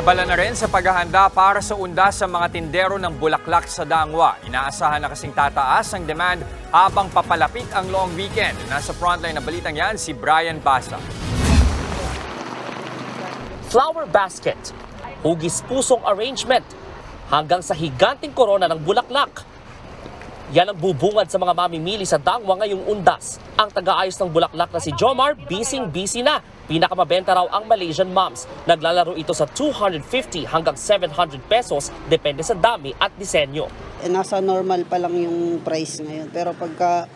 Abala na rin sa paghahanda para sa undas sa mga tindero ng bulaklak sa Dangwa. Inaasahan na kasing tataas ang demand habang papalapit ang long weekend. Nasa frontline na balitang yan si Brian Basa. flower basket, hugis pusong arrangement, hanggang sa higanting korona ng bulaklak. Yan ang bubungad sa mga mamimili sa Dangwa ngayong undas. Ang taga-ayos ng bulaklak na si Jomar, bising-busy na. Pinakamabenta raw ang Malaysian moms. Naglalaro ito sa 250 hanggang 700 pesos depende sa dami at disenyo. eh, nasa normal pa lang yung price ngayon. Pero pagka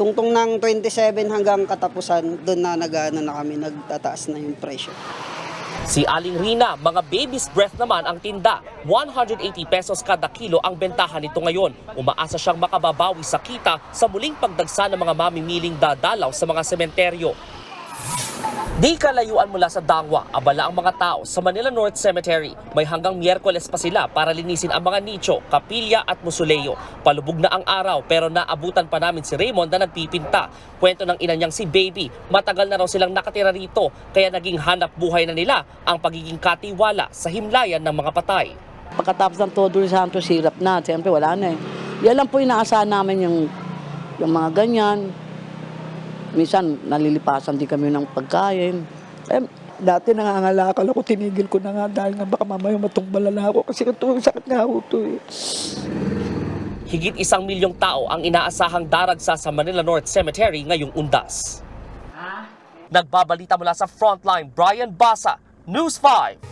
tungtong ng 27 hanggang katapusan, doon na nag na kami, nagtataas na yung presyo. Si Aling Rina, mga baby's breath naman ang tinda. 180 pesos kada kilo ang bentahan nito ngayon. Umaasa siyang makababawi sa kita sa muling pagdagsa ng mga mamimiling dadalaw sa mga sementeryo. Di kalayuan mula sa Dangwa, abala ang mga tao sa Manila North Cemetery. May hanggang Miyerkules pa sila para linisin ang mga nicho, kapilya at musuleyo. Palubog na ang araw pero naabutan pa namin si Raymond na nagpipinta. Kwento ng ina niyang si Baby, matagal na raw silang nakatira rito kaya naging hanap buhay na nila ang pagiging katiwala sa himlayan ng mga patay. Pagkatapos ng Todo Santos, hirap na. Siyempre, wala na eh. Yan lang po inaasahan namin yung, yung mga ganyan. Minsan, nalilipasan din kami ng pagkain. Eh, dati nangangalakal ako, tinigil ko na nga dahil nga baka mamaya matumbala na ako kasi ito sakit nga ako ito eh. Higit isang milyong tao ang inaasahang daragsa sa Manila North Cemetery ngayong undas. Nagbabalita mula sa Frontline, Brian Basa, News 5.